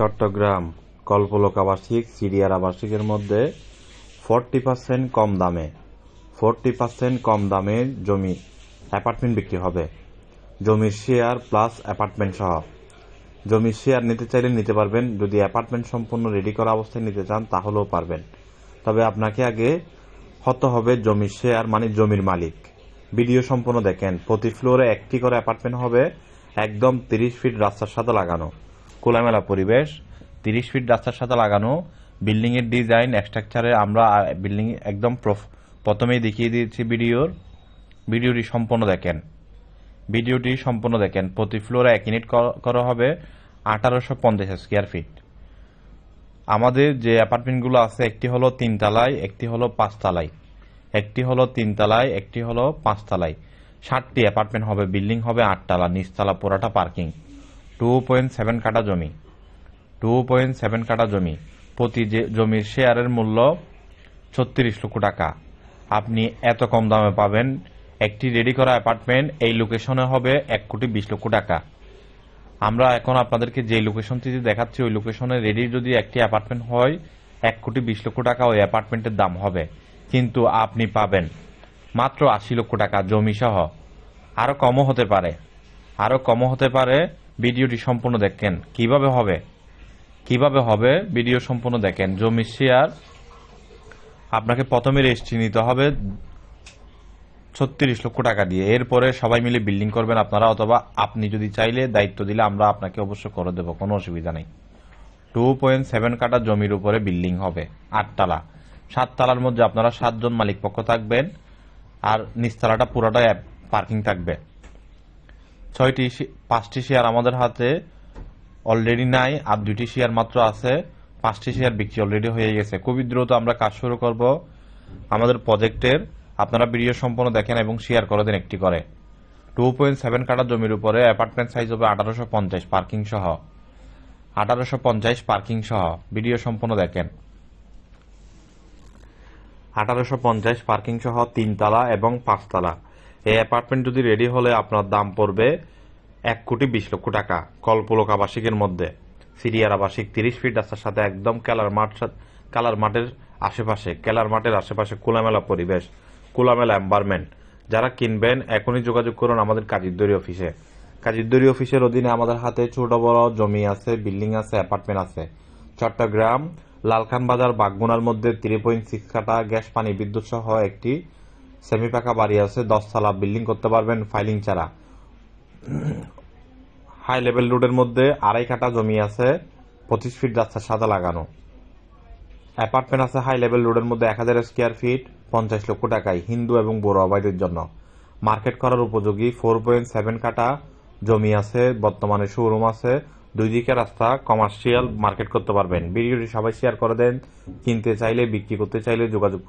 চট্টগ্রাম কল্পলোক আবাসিক, সিরিয়ার আবাসিকের মধ্যে ফোরটি পার্সেন্ট কম দামে ফোরটি পার্সেন্ট কম দামে জমি অ্যাপার্টমেন্ট বিক্রি হবে। জমির শেয়ার প্লাস অ্যাপার্টমেন্ট সহ। জমির শেয়ার নিতে চাইলে নিতে পারবেন। যদি অ্যাপার্টমেন্ট সম্পূর্ণ রেডি করা অবস্থায় নিতে চান, তাহলেও পারবেন। তবে আপনাকে আগে হতে হবে জমির শেয়ার মানে জমির মালিক। ভিডিও সম্পূর্ণ দেখেন। প্রতি ফ্লোরে একটি করে অ্যাপার্টমেন্ট হবে, একদম তিরিশ ফিট রাস্তার সাথে লাগানো। খোলামেলা পরিবেশ, তিরিশ ফিট রাস্তার সাথে লাগানো বিল্ডিং এর ডিজাইন স্ট্রাকচারে আমরা বিল্ডিং একদম প্রথমেই দেখিয়ে দিয়েছি ভিডিওর। ভিডিওটি সম্পূর্ণ দেখেন। ভিডিওটি সম্পূর্ণ দেখেন। প্রতি ফ্লোরে এক ইউনিট করা হবে আঠারোশো পঞ্চাশ স্কোয়ার ফিট আমাদের যে অ্যাপার্টমেন্টগুলো আছে, একটি হলো তিনতলায়, একটি হলো পাঁচতলায়। একটি হলো তিনতলায়, একটি হলো পাঁচতলায়। ষাটটি অ্যাপার্টমেন্ট হবে বিল্ডিং হবে আটতলা, নিচতলা পুরাটা পার্কিং টু পয়েন্ট সেভেন কাটা জমি। টু পয়েন্ট সেভেন কাটা জমি। প্রতি জমির শেয়ারের মূল্য ছত্রিশ লক্ষ টাকা। আপনি এত কম দামে পাবেন। একটি রেডি করা অ্যাপার্টমেন্ট এই লোকেশনে হবে এক কোটি বিশ লক্ষ টাকা। আমরা এখন আপনাদেরকে যে লোকেশনটি দেখাচ্ছি, ওই লোকেশনে রেডি যদি একটি অ্যাপার্টমেন্ট হয়, এক কোটি বিশ লক্ষ টাকা ওই অ্যাপার্টমেন্টের দাম হবে। কিন্তু আপনি পাবেন মাত্র আশি লক্ষ টাকা জমি সহ। আরও কমও হতে পারে। আরও কমও হতে পারে ভিডিওটি সম্পূর্ণ দেখেন। কীভাবে হবে? কীভাবে হবে? ভিডিও সম্পূর্ণ দেখেন। জমি শেয়ার, আপনাকে প্রথমে রেজিস্ট্রি নিতে হবে ছত্রিশ লক্ষ টাকা দিয়ে। এরপরে সবাই মিলে বিল্ডিং করবেন আপনারা, অথবা আপনি যদি চাইলে দায়িত্ব দিলে আমরা আপনাকে অবশ্য করে দেবো, কোনো অসুবিধা নেই। টু পয়েন্ট সেভেন কাটা জমির উপরে বিল্ডিং হবে, আটতলা। সাততলার মধ্যে আপনারা সাতজন মালিক পক্ষ থাকবেন, আর নিচতলাটা পুরোটাই পার্কিং থাকবে। ছয়টি পাঁচটি শেয়ার আমাদের হাতে অলরেডি নাই, আর দুটি শেয়ার মাত্র আছে। পাঁচটি শেয়ার বিক্রি অলরেডি হয়ে গেছে। খুবই দ্রুত আমরা কাজ শুরু করব আমাদের প্রজেক্টের আপনারা ভিডিও সম্পূর্ণ দেখেন এবং শেয়ার করে দেন একটি করে। টু পয়েন্ট সেভেন কাটা জমির উপরে অ্যাপার্টমেন্ট সাইজ হবে আঠারোশো পঞ্চাশ পার্কিং সহ। আঠারোশো পঞ্চাশ পার্কিং সহ। ভিডিও সম্পূর্ণ দেখেন। আঠারোশো পঞ্চাশ পার্কিং সহ তিনতলা এবং পাঁচতলা। এই অ্যাপার্টমেন্ট যদি রেডি হলে আপনার দাম পড়বে এক কোটি বিশ লক্ষ টাকা। কল্পলোক আবাসিকের মধ্যে। সিরিয়ার আবাসিক তিরিশ ফিট রাস্তার সাথে একদম কেলার মাঠ কালার মাঠের আশেপাশে, কেলার মাঠের আশেপাশে খোলামেলা পরিবেশ, খোলামেলা এনভায়রনমেন্ট যারা কিনবেন, এখনই যোগাযোগ করুন আমাদের কাজিরদরি অফিসে। কাজিরদরি অফিসের অধীনে আমাদের হাতে ছোট, বড় জমি আছে, বিল্ডিং আছে অ্যাপার্টমেন্ট আছে। চট্টগ্রাম, লালখান বাজার বাগগুনার মধ্যে থ্রি পয়েন্ট সিক্স কাটা গ্যাস, পানি, বিদ্যুৎ সহ একটি সেমি পাকা বাড়ি আছে, দশতলা বিল্ডিং করতে পারবেন ফাইলিং ছাড়া। হাই লেভেল রোডের মধ্যে আড়াই কাটা জমি আছে, পঁচিশ ফিট রাস্তার সাথে লাগানো। অ্যাপার্টমেন্ট আছে হাই লেভেল রোডের মধ্যে এক হাজার স্কোয়ার ফিট পঞ্চাশ লক্ষ টাকায়, হিন্দু এবং বড় অবাইদের জন্য। মার্কেট করার উপযোগী ফোর পয়েন্ট সেভেন কাটা জমি আছে, বর্তমানে শোরুম আছে, দুই দিকে রাস্তা কমার্শিয়াল মার্কেট করতে পারবেন। ভিডিওটি সবাই শেয়ার করে দেন, কিনতে চাইলে, বিক্রি করতে চাইলে যোগাযোগ